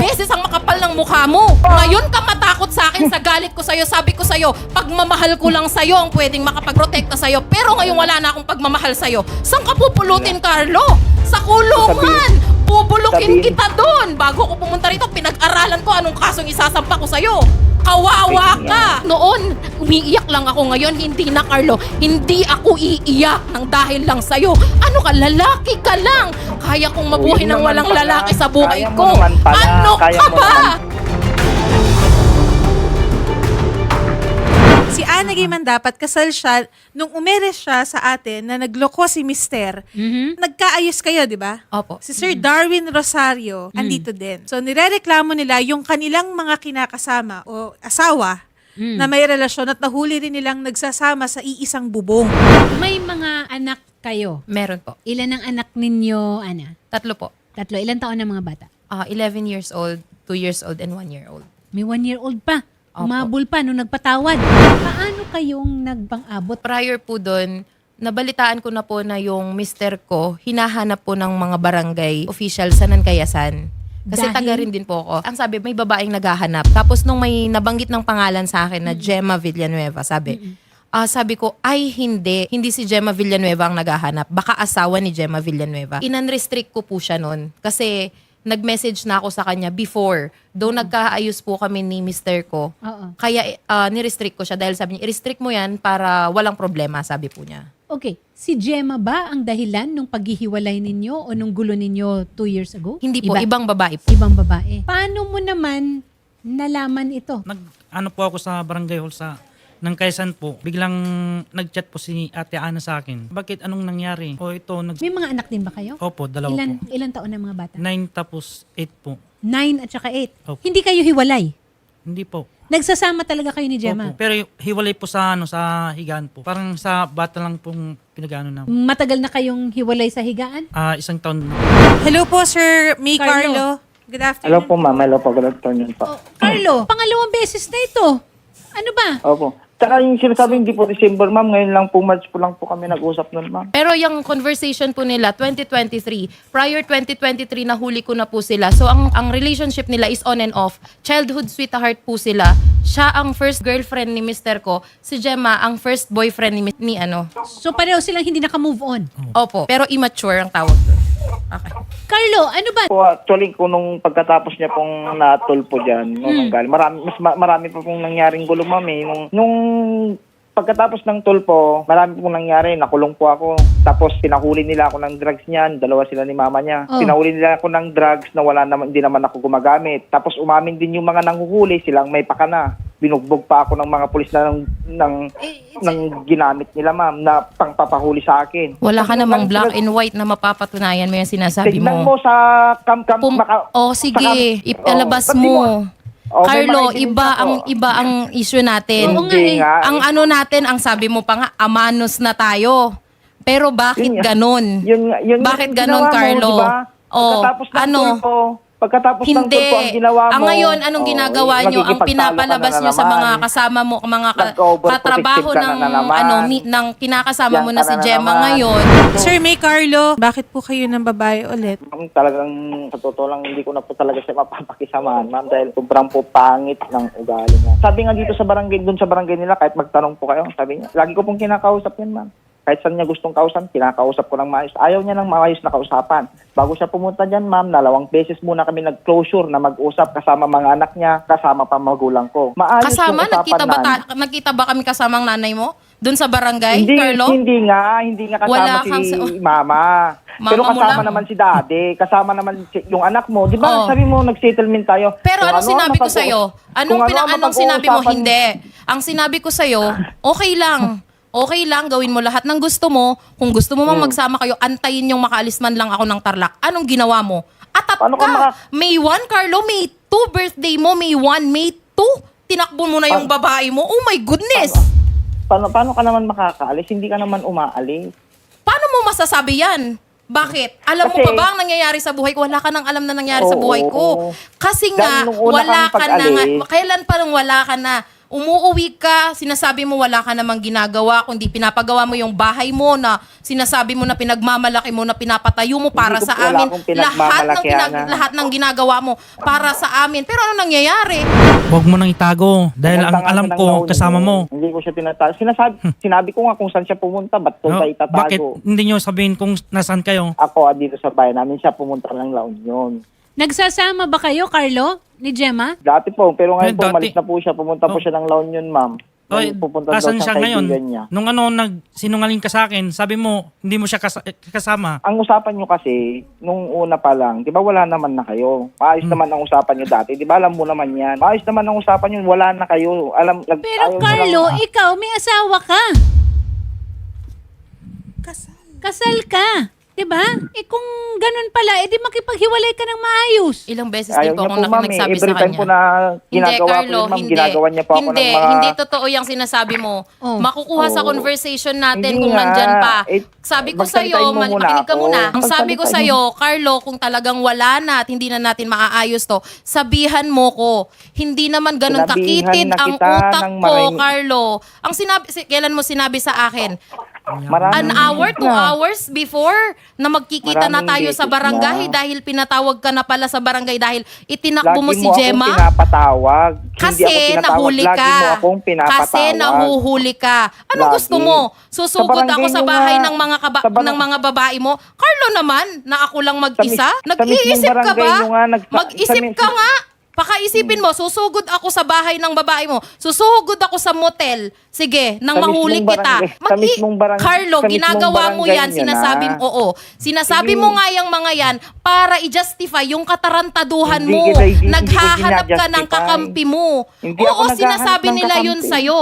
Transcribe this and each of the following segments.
beses ang makapal ng mukha mo. Ngayon ka matakot sa akin sa galit ko sa'yo. Sabi ko sa'yo, pagmamahal ko lang sa'yo ang pwedeng makapagprotekta sa'yo. Pero ngayon wala na akong pagmamahal sa'yo. Saan ka pupulutin, Carlo? Sa kulungan! Bubulukin Sabihin- kita doon. Bago ko pumunta rito, pinag-aralan ko anong kasong isasampa ko sa'yo. Kawawa ka! Noon, umiiyak lang ako ngayon. Hindi na, Carlo. Hindi ako iiyak ng dahil lang sa'yo. Ano ka, lalaki ka lang. Kaya kong mabuhay ng walang pala. lalaki sa buhay Kaya mo ko. naman pala. Ano Kaya ka mo ba? naman. Si Ana Gayman dapat kasal siya nung umeres siya sa atin na nagloko si Mister. Nagkaayos kayo, di ba? Opo. Si Sir Darwin Rosario, andito din. So, nirereklamo nila yung kanilang mga kinakasama o asawa na may relasyon at nahuli rin nilang nagsasama sa iisang bubong. May mga anak kayo. Meron po. Ilan ang anak ninyo, Ana? Tatlo po. Tatlo. Ilan taon ang mga bata? Ah, 11 years old, 2 years old, and 1 year old. May one-year-old pa. Opo. Umabol pa nung nagpatawad. Paano kayong nagpang-abot? Prior po doon, nabalitaan ko na po na yung mister ko, hinahanap po ng mga barangay official sa Nankayasan. Kasi Dahil? taga rin din po ako. Ang sabi, may babaeng naghahanap. Tapos nung may nabanggit ng pangalan sa akin na Gemma Villanueva, sabi, ah sabi ko, ay hindi. Hindi si Gemma Villanueva ang naghahanap. Baka asawa ni Gemma Villanueva. Inunrestrict ko po siya noon. Kasi nag-message na ako sa kanya before. Though nagkaayos po kami ni mister ko, Oo. kaya uh, ni-restrict ko siya dahil sabi niya, i-restrict mo yan para walang problema, sabi po niya. Okay. Si Gemma ba ang dahilan nung paghihiwalay ninyo o nung gulo ninyo two years ago? Hindi po, Iba- ibang babae po. Ibang babae. Paano mo naman nalaman ito? nag ano po ako sa barangay hall sa ng Quezon po. Biglang nag-chat po si Ate Ana sa akin. Bakit anong nangyari? O ito nag May mga anak din ba kayo? Opo, dalawa Ilan, po. ilan taon ang mga bata? 9 tapos 8 po. Nine at saka eight. Opo. Hindi kayo hiwalay. Hindi po. Nagsasama talaga kayo ni Gemma. Opo. Pero hiwalay po sa ano sa higaan po. Parang sa bata lang pong pinagano na. Matagal na kayong hiwalay sa higaan? Ah, isang taon na. Hello po, Sir May Carlo. Carlo. Good afternoon. Hello po, ma'am. Hello po. Good afternoon po. Oh, Carlo, pangalawang beses na ito. Ano ba? Opo. Tsaka yung sinasabi, hindi po December, ma'am. Ngayon lang po, March po lang po kami nag-usap nun, ma'am. Pero yung conversation po nila, 2023, prior 2023, nahuli ko na po sila. So, ang, ang relationship nila is on and off. Childhood sweetheart po sila. Siya ang first girlfriend ni mister ko. Si Gemma, ang first boyfriend ni, ni ano. So pareho silang hindi naka-move on. Opo. Pero immature ang tawag doon. Okay. Carlo, ano ba? Po, actually, kung nung pagkatapos niya pong natulpo dyan, nung nanggal, marami, mas ma- marami pa pong nangyaring gulo, ma'am, eh. Nung, nung pagkatapos ng tulpo, marami pong nangyari. Nakulong po ako. Tapos, pinahuli nila ako ng drugs niyan. Dalawa sila ni mama niya. Oh. Pinahuli nila ako ng drugs na wala naman, hindi naman ako gumagamit. Tapos, umamin din yung mga nanghuhuli. Silang may pakana. Binugbog pa ako ng mga pulis na ng, ng, ng ginamit nila, ma'am, na pangpapahuli sa akin. Wala ka namang black and white na mapapatunayan mo yung sinasabi Tignan mo. mo sa cam-cam. Pum- maka- oh, sige, saka- ipalabas Oh, mo. Oh, may Carlo, mga iba itinita ang iba ang issue natin. Oo nga Hindi eh. nga. Ang ano natin, ang sabi mo pa nga, amanos na tayo. Pero bakit Yun nga. ganon? Yun, yun bakit yung ganon, ginawa mo, Carlo? di ba? Oh, Pagkatapos ng ano? tulpo, pagkatapos ng Hindi. tulpo ang ginawa mo. Ang ngayon, anong oh, ginagawa nyo? Ang pinapalabas na nyo sa mga kasama mo, mga ka- Nag-overprotective katrabaho ka na ng, na naman. ano, mi- ng kinakasama Yan mo na ka si na Gemma naman. ngayon. Sir May Carlo, bakit po kayo ng babae ulit? Ma'am, talagang sa totoo lang hindi ko na po talaga siya mapapakisamahan ma'am dahil sobrang po pangit ng ugali niya. Sabi nga dito sa barangay, doon sa barangay nila kahit magtanong po kayo, sabi niya, lagi ko pong kinakausap yan ma'am. Kahit saan niya gustong kausap, kinakausap ko ng maayos. Ayaw niya ng maayos na kausapan. Bago siya pumunta dyan, ma'am, nalawang beses muna kami nag-closure na mag-usap kasama mga anak niya, kasama pa magulang ko. Maayos Kasama? Nagkita ba, ta- nagkita ba kami kasamang nanay mo? Doon sa barangay, Hindi, Carlo? hindi nga, hindi nga kasama Wala si kang sa- mama. Mama Pero kasama lang? naman si daddy, kasama naman si- yung anak mo. Di ba Oo. sabi mo nag-settlement tayo? Pero Kung ano sinabi ko sa'yo? Anong, kung pina- anong sinabi mo? Hindi. Ang sinabi ko sa'yo, okay lang. Okay lang, gawin mo lahat ng gusto mo. Kung gusto mo mang Hmm. magsama kayo, antayin yung makaalis man lang ako ng tarlak. Anong ginawa mo? Atat Paano ka. ka maka- May 1, Carlo. May 2 birthday mo. May 1, May 2. Tinakbo mo na yung babae mo. Oh my goodness. Paano, paano ka naman makakaalis? Hindi ka naman umaalis. Paano mo masasabi yan? Bakit? Alam mo Kasi- pa ba ang nangyayari sa buhay ko? Wala ka nang alam na nangyari sa buhay ko. Kasi nga, Dahil nung una wala kang ka na nga. pag-alis- Kailan pa nang wala ka na? Umuuwi ka, sinasabi mo wala ka namang ginagawa, kundi pinapagawa mo yung bahay mo na sinasabi mo na pinagmamalaki mo na pinapatayo mo para Hindi ko- sa wala amin. akong Lahat ng, pinagmamalaki, pinag- Ana. lahat ng ginagawa mo para sa amin. Pero ano nangyayari? Huwag mo nang itago dahil ang alam ng ko kasama mo. Hindi ko siya tinatago. Sinasabi, sinabi ko nga kung saan siya pumunta, ba't ko No? ba itatago? Bakit hindi nyo sabihin kung nasaan kayo? Ako ah, dito sa bayan namin, siya pumunta ng La Union. Nagsasama ba kayo, Carlo, ni Gemma? Dati po, pero ngayon po, dati. malis na po siya. Pumunta po Oh. siya ng La Union, ma'am. Oy, Ngayon, pupunta daw asan sa siya ngayon? kaibigan niya. Nung ano, nag, sinungaling ka sa akin, sabi mo, hindi mo siya kas- kasama. Ang usapan nyo kasi, nung una pa lang, di ba wala naman na kayo? Maayos Hmm. naman ang usapan nyo dati. Di ba alam mo naman yan? Maayos naman ang usapan nyo, wala na kayo. Alam, nag, Pero ayaw nyo Carlo, lang- ikaw may asawa ka. Kasal. Kasal ka. 'Di ba? Eh kung ganun pala, edi makipaghiwalay ka ng maayos. Ilang beses Ayaw din po niya akong po, nak- ma'am. Eh. nagsabi Every sa time kanya. po na ginagawa hindi, ko Carlo, yun, ma'am, ginagawa niya po ako hindi, ng mga... Hindi totoo yung sinasabi mo. Oh. Makukuha sa Oo. conversation natin Hindi kung nga. nandyan pa. Eh, sabi ko sa iyo, mo muna makinig ka ako. muna. Ang sabi ko sa iyo, Carlo, kung talagang wala na at hindi na natin maaayos to, sabihan mo ko. Hindi naman ganun Sinabihan kakitid na ang kita utak ng ko, marini- Carlo. Ang sinabi, si- kailan mo sinabi sa akin? Maraming An hour, two na. hours before na magkikita na Maraming tayo sa beses barangay na. dahil pinatawag ka na pala sa barangay dahil itinakbo Lagi mo si akong Gemma. pinapatawag. Hindi Kasi ako tinatawag. nahuli Lagi ka. mo akong pinapatawag. Kasi nahuhuli ka. Anong Lagi. gusto mo? Susugod Sa ako sa bahay nga. ng mga kaba- Sa barang- ng mga babae mo. Carlo naman, na ako lang mag-isa. Sa mis- sa Nag-iisip ka barangay ba? nyo nga, nagsa- Mag-isip sa mis- ka nga. Pakaisipin mo, susugod ako sa bahay ng babae mo. Susugod ako sa motel. Sige, nang Sa mahuli mismong kita. barangay- sa mismong barang- Carlo, sa mismong ginagawa mo barangay yan. nyo Sinasabi na. mo, oo. Sinasabi mo nga yung mga yan para i-justify yung katarantaduhan Hindi mo. kita- hindi- hindi ko Naghahanap ka ng ginajustify. kakampi mo. Hindi Oo, ako naghahanap sinasabi ng nila yun kakampi. sa'yo.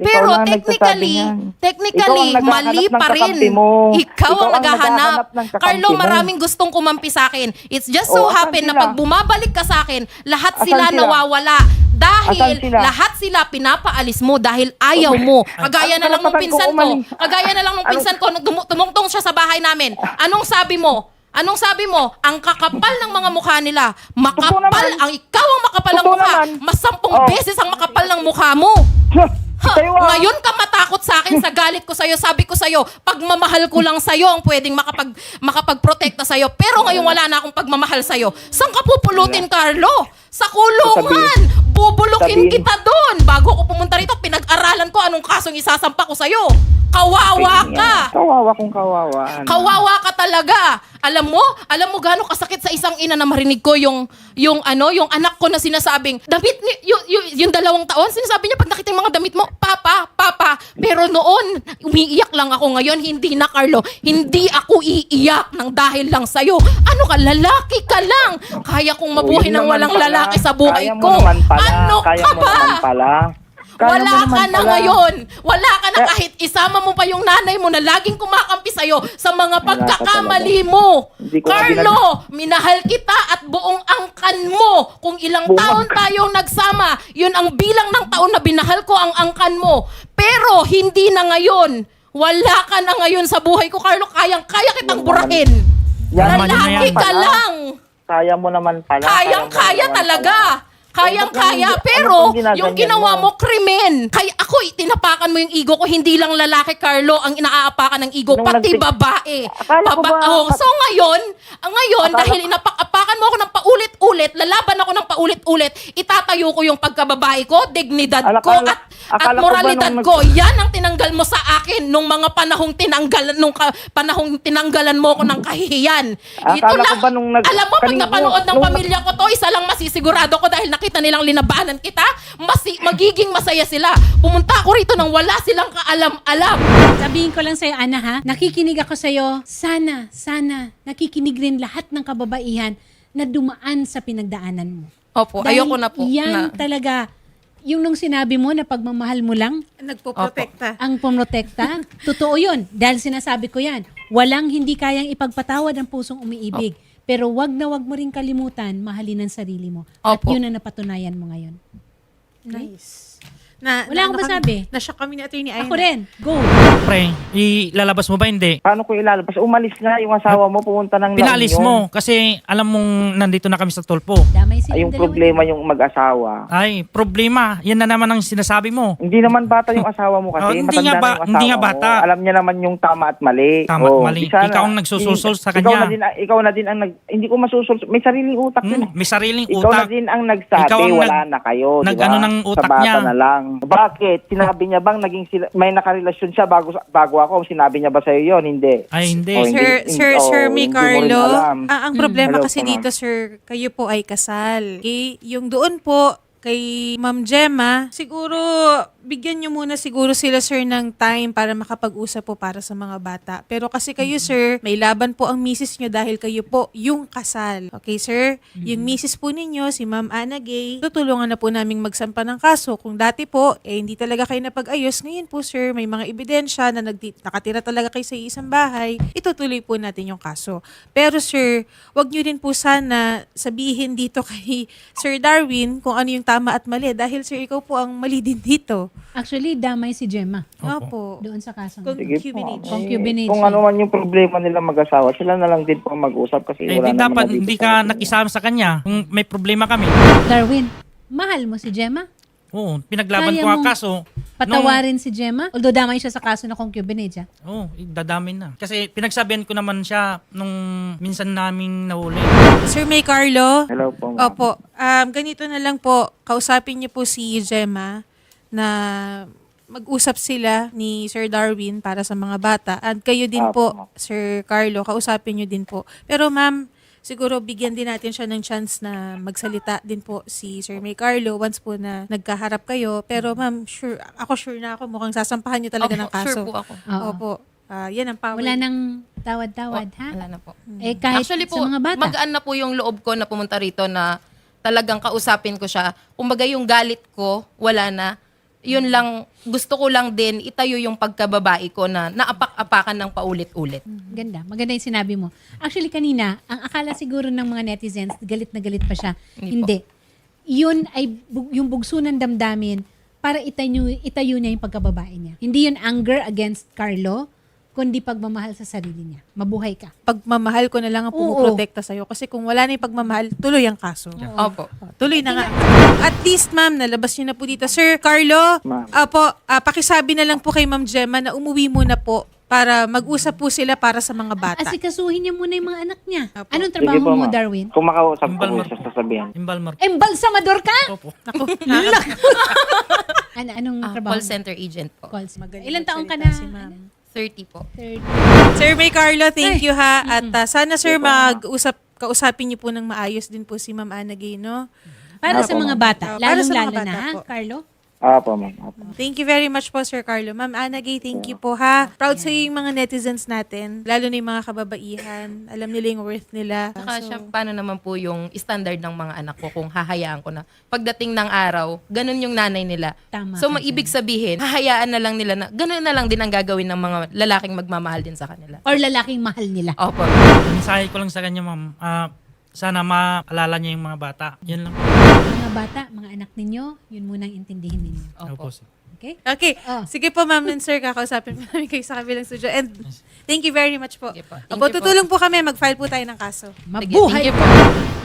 Ikaw Pero ang technically, technically, Ikaw mali pa rin. mo. Ikaw, Ikaw ang naghahanap. Carlo, maraming gustong kumampi sa akin. It's just so asan happen na pag bumabalik ka sa akin, lahat Asan sila, sila? nawawala. Dahil sila? lahat sila pinapaalis mo dahil ayaw mo. Kagaya na lang nung pinsan ko. Kagaya na lang nung pinsan ko nung tumu- tumungtong siya sa bahay namin. Anong sabi mo? Anong sabi mo? Ang kakapal ng mga mukha nila. Makapal. Ang ikaw ang makapal ng mukha. Mas sampung Oh. beses ang makapal ng mukha mo. Ha, ah. ngayon ka matakot sa akin sa galit ko sa'yo. Sabi ko sa'yo, pagmamahal ko lang sa'yo ang pwedeng makapag, makapagprotekta sa'yo. Pero ngayon wala na akong pagmamahal sa'yo. Saan ka pupulutin, Carlo? Sa kulungan! Bubulukin sabihin- kita doon! Bago ko pumunta rito, pinag-aralan ko anong kasong isasampa ko sa'yo. Kawawa ka! Kawawa kong kawawa. ano. Kawawa ka talaga. Alam mo, alam mo gaano kasakit sa isang ina na marinig ko yung yung ano, yung anak ko na sinasabing, damit ni yung, yung, yung dalawang taon, sinasabi niya pag nakita yung mga damit mo, papa, papa. Pero noon, umiiyak lang ako ngayon, hindi na Carlo. Hindi ako iiyak ng dahil lang sa'yo. Ano ka, lalaki ka lang. Kaya kong mabuhay yun ng walang pala. Lalaki sa buhay Kaya mo ko. naman pala. Ano Kaya ka mo ba? naman pala. Kaya Wala mo naman ka na pala. ngayon. Wala ka na Kaya- kahit isama mo pa yung nanay mo na laging kumakampi sa'yo sa mga pagkakamali mo. Hindi ko Carlo, minahal kita at buong angkan mo. Kung ilang Buong taon angkan. tayong nagsama, yun ang bilang ng taon na binahal ko ang angkan mo. Pero hindi na ngayon. Wala ka na ngayon sa buhay ko, Carlo. Kayang-kaya kitang naman. burahin. Yan Lalaki ka lang. Kaya mo naman pala. Kayang-kaya Kaya talaga. Kayang-kaya. Ano Pero ano ginaganyan yung ginawa mo? krimen. Kaya ako, tinapakan mo yung ego ko. Hindi lang lalaki, Carlo, ang inaapakan ng ego. Nung Pati babae. Akala ko ba- oh, so ngayon, ngayon, Akala- dahil inapak-apakan mo ako ng paulit-ulit, lalaban ako ng paulit-ulit, itatayo ko yung pagkababae ko, dignidad Ala- ko, akala- at, at akala ko ba moralidad nung nag- ko. Yan ang tinanggal mo sa akin nung mga panahong tinanggalan, nung ka, panahong tinanggalan mo ko ng kahihiyan. Ito Akala ko lang, ba nung nag- alam mo, pag napanood ng nung- pamilya ko to, isa lang masisigurado ko dahil nakita nilang linabanan kita, masi, magiging masaya sila. Pumunta ako rito nang wala silang kaalam-alam. Sabihin ko lang sa'yo, Ana ha, nakikinig ako sa'yo. Sana, sana, nakikinig rin lahat ng kababaihan na dumaan sa pinagdaanan mo. Opo, Dahil ayoko na po. Yan na, talaga, yung nung sinabi mo na pagmamahal mo lang, Nagpoprotekta. ang pumrotekta, totoo yun. Dahil sinasabi ko yan, walang hindi kayang ipagpatawad ang pusong umiibig. Pero wag na wag mo rin kalimutan, mahalin ang sarili mo. At Opo. yun ang napatunayan mo ngayon. Nice. Na, Wala akong ano kami- masabi. Na-shock kami ni Attorney Aina. Ako rin. Go. Pre, ilalabas mo ba hindi? Paano ko ilalabas? Umalis nga yung asawa mo, pumunta ng La Pinalis Union. mo kasi alam mong nandito na kami sa tulpo. Damay Ay, yung dalawa problema yung mag-asawa. Ay, problema. Yan na naman ang sinasabi mo. Hindi naman bata yung asawa mo kasi. Oh, hindi matanda nga na ba- hindi asawa nga bata. mo. Alam niya naman yung tama at mali. Tama at Oh, mali. di sana- Ikaw ang nagsusulsol sa Ikaw kanya. na din, ikaw na din ang nag... Hindi ko masusul. May sariling utak yun. Hmm, may sariling Ikaw na utak. din ang nagsabi, Ikaw ang wala nag- na kayo, di nag-ano ba? ng utak Sa bata niya. na lang. Bakit? Sinabi niya bang naging sila, may nakarelasyon siya bago bago ako? Sinabi niya ba sa'yo yun? Hindi. Ay, hindi. Oh, Sir, hindi- Sir, oh, Sir hindi May mo rin Carlo, alam. ah, ang problema Hello kasi po, ma'am. dito, sir, kayo po ay kasal. Okay? Yung doon po, kay Ma'am Gemma, siguro bigyan nyo muna siguro sila sir ng time para makapag-usap po para sa mga bata. Pero kasi kayo sir, may laban po ang misis nyo dahil kayo po yung kasal. Okay sir? Yung misis po ninyo, si Ma'am Ana Gay, tutulungan na po naming magsampa ng kaso. Kung dati po, eh hindi talaga kayo napag-ayos. Ngayon po sir, may mga ebidensya na nagdi- nakatira talaga kayo sa isang bahay. Itutuloy po natin yung kaso. Pero sir, wag nyo rin po sana sabihin dito kay Sir Darwin kung ano yung tama at mali. Dahil sir, ikaw po ang mali din dito. Actually, damay si Gemma Opo. doon sa kasong. Kung- Sige po. Concubinage. Eh, Concubinage. Kung ano man yung problema nila mag-asawa, sila na lang din po ang mag-usap kasi Eh, wala di naman dapat na dito hindi sa ka atin. nakisama sa kanya kung may problema kami. Darwin, mahal mo si Gemma? Oo, pinaglaban Kaya ko nga mong kaso. Patawarin si Gemma? Although damay siya sa kaso na concubinage, ah. Oo, oh, dadamin na. Kasi pinagsabihan ko naman siya nung minsan naming nahuli. Sir May Carlo, Hello po, ma'am. Opo. Um, ganito na lang po, kausapin niyo po si Gemma na mag-usap sila ni Sir Darwin para sa mga bata. At kayo din po, Sir Carlo, kausapin niyo din po. Pero ma'am, siguro bigyan din natin siya ng chance na magsalita din po si Sir May Carlo once po na nagkaharap kayo. Pero ma'am, sure, ako sure na ako mukhang sasampahan niyo talaga Opo, ng kaso. Sure po ako. Oo. Opo. Ah, yan ang power. Wala nang tawad-tawad, ha? Wala na po. Eh, kahit Actually po, sa mga bata. magaan na po yung loob ko na pumunta rito na talagang kausapin ko siya. Kumbaga yung galit ko, wala na. Yun lang, gusto ko lang din itayo yung pagkababae ko na naapak-apakan ng paulit-ulit. Ganda. Maganda yung sinabi mo. Actually, kanina, ang akala siguro ng mga netizens, galit na galit pa siya. Hindi Hindi. Yun ay bu- yung bugso ng damdamin para itayo, itayo niya yung pagkababae niya. Hindi yun anger against Carlo, kundi pagmamahal sa sarili niya. Mabuhay ka. Pagmamahal ko na lang ang Oo. pumuprotekta sa'yo. Kasi kung wala na yung pagmamahal, tuloy ang kaso. Opo. Oh, Tuloy na nga. At least, ma'am, nalabas niyo na po dito. Sir Carlo, Ma'am. apo, ah, pakisabi na lang po kay Ma'am Gemma na umuwi muna po para mag-usap po sila para sa mga bata. Asikasuhin niya muna yung mga anak niya. Apo. Anong Sige trabaho po, mo, ma'am. Darwin? Kung makausap ko po po. sasabihin. Imbalmar. Embalsamador ka? Opo. Ano, anong Ah, trabaho call mo? center agent po. Calls. Magaling Ilan taong ka na? si ma'am. 30 po. Third. Sir May Carlo, thank Ay. you ha. At ah, sana sir mag-usap kausapin niyo po ng maayos din po si Ma'am Ana Gay, no? Para sa mga bata. Para sa mga Lalong-lalo bata na, ha, po. Carlo? Apo, ma'am. Apo. Thank you very much po, Sir Carlo. Ma'am Ana Gay, thank you po ha. Proud sa yung mga netizens natin, lalo na yung mga kababaihan. Alam nila yung worth nila. Saka So, siya, paano naman po yung standard ng mga anak ko kung hahayaan ko na pagdating ng araw, ganun yung nanay nila. Tama so, ka maibig sabihin, hahayaan na lang nila na, ganun na lang din ang gagawin ng mga lalaking magmamahal din sa kanila. Or lalaking mahal nila. Opo. Mensahe ko lang sa kanya, ma'am. ah, sana maalala niya yung mga bata. Yan lang. Mga bata, mga anak ninyo, yun munang intindihin ninyo. Opo. Okay? Okay. Oh. Sige po, ma'am and sir, kakausapin po namin kayo sa kabilang studio. And thank you very much po. Sige po. Thank Apo, you po. tutulong po kami. Mag-file po tayo ng kaso. Mabuhay thank you po.